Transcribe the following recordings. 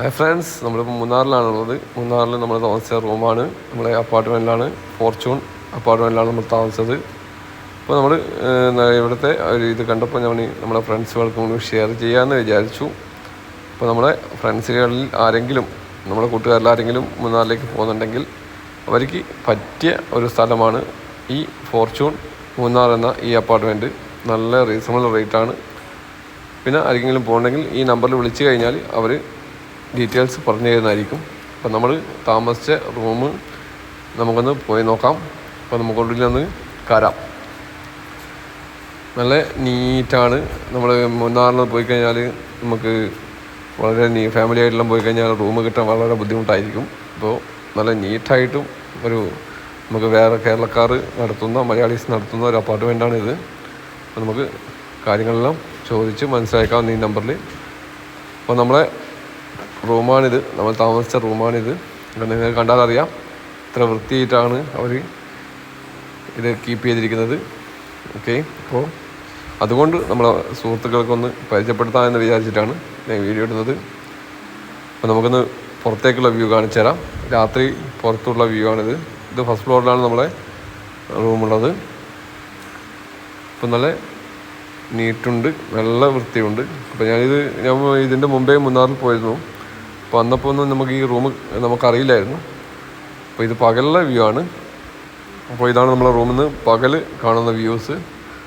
Hi friends നമ്മളിപ്പോൾ മൂന്നാറിലാണുള്ളത്. മൂന്നാറിൽ നമ്മൾ താമസിച്ച റൂമാണ്. നമ്മളെ അപ്പാർട്ട്മെന്റിലാണ് ഫോർച്യൂൺ അപ്പാർട്ട്മെന്റിലാണ് നമ്മൾ താമസിച്ചത്. അപ്പോൾ നമ്മൾ ഇവിടുത്തെ ഒരു ഇത് കണ്ടപ്പോൾ ഞാൻ നമ്മുടെ ഫ്രണ്ട്സുകൾക്കും കൂടി ഷെയർ ചെയ്യാമെന്ന് വിചാരിച്ചു. അപ്പോൾ നമ്മുടെ ഫ്രണ്ട്സുകളിൽ ആരെങ്കിലും നമ്മുടെ കൂട്ടുകാരിൽ ആരെങ്കിലും മൂന്നാറിലേക്ക് പോകുന്നുണ്ടെങ്കിൽ അവർക്ക് പറ്റിയ ഒരു സ്ഥലമാണ് ഈ ഫോർച്യൂൺ മൂന്നാർ എന്ന ഈ അപ്പാർട്ട്മെന്റ് നല്ല റീസണബിൾ റേറ്റാണ്. പിന്നെ ആരെങ്കിലും പോകണമെങ്കിൽ ഈ നമ്പറിൽ വിളിച്ചു കഴിഞ്ഞാൽ അവർ ഡീറ്റെയിൽസ് പറഞ്ഞു തരുന്നതായിരിക്കും അപ്പം നമ്മൾ താമസിച്ച റൂം നമുക്കൊന്ന് പോയി നോക്കാം. അപ്പോൾ നമുക്കുള്ളിൽ ഒന്ന് കരാം നല്ല നീറ്റാണ്. നമ്മൾ മൂന്നാറിൽ പോയി കഴിഞ്ഞാൽ നമുക്ക് വളരെ നീ ഫാമിലി ആയിട്ടെല്ലാം പോയി കഴിഞ്ഞാൽ റൂം കിട്ടാൻ വളരെ ബുദ്ധിമുട്ടായിരിക്കും. അപ്പോൾ നല്ല നീറ്റായിട്ടും ഒരു നമുക്ക് വേറെ കേരളക്കാർ നടത്തുന്ന മലയാളീസ് നടത്തുന്ന ഒരു അപ്പാർട്ട്മെന്റാണ് ഇത്. അപ്പോൾ നമുക്ക് കാര്യങ്ങളെല്ലാം ചോദിച്ച് മനസ്സിലാക്കാം ഈ നമ്പറിൽ. അപ്പോൾ നമ്മളെ റൂമാണിത്. നമ്മൾ താമസിച്ച റൂമാണിത്. നിങ്ങൾ കണ്ടാൽ അറിയാം ഇത്ര വൃത്തിയായിട്ടാണ് അവർ ഇത് കീപ്പ് ചെയ്തിരിക്കുന്നത്. ഓക്കെ അപ്പോൾ അതുകൊണ്ട് നമ്മളെ സുഹൃത്തുക്കൾക്കൊന്ന് പരിചയപ്പെടുത്താമെന്ന് വിചാരിച്ചിട്ടാണ് ഞാൻ വീഡിയോ ഇടുന്നത്. അപ്പോൾ നമുക്കൊന്ന് പുറത്തേക്കുള്ള വ്യൂ കാണിച്ചു തരാം. രാത്രി പുറത്തുള്ള വ്യൂ ആണിത്. ഇത് ഫസ്റ്റ് ഫ്ലോറിലാണ് നമ്മളെ റൂമുള്ളത് ഇപ്പം നല്ല നീറ്റുണ്ട് നല്ല വൃത്തിയുണ്ട്. അപ്പോൾ ഞാനിത് ഞാൻ ഇതിന്റെ മുമ്പേ മൂന്നാറിൽ പോയിരുന്നു. വന്നപ്പോൾ ഒന്നും നമുക്ക് ഈ റൂം നമുക്കറിയില്ലായിരുന്നു. അപ്പോൾ ഇത് പകലിലെ വ്യൂ ആണ്. അപ്പോൾ ഇതാണ് നമ്മളെ റൂമിൽ നിന്ന് പകൽ കാണുന്ന വ്യൂസ്.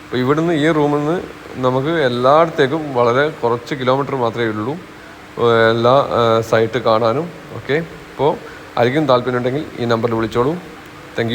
അപ്പോൾ ഇവിടുന്ന് ഈ റൂമിൽ നിന്ന് നമുക്ക് എല്ലായിടത്തേക്കും വളരെ കുറച്ച് കിലോമീറ്റർ മാത്രമേ ഉള്ളൂ. എല്ലാ സൈറ്റ് കാണാനും ഓക്കെ? അപ്പോൾ ആർക്കും താല്പര്യമുണ്ടെങ്കിൽ ഈ നമ്പറിൽ വിളിച്ചോളൂ. താങ്ക്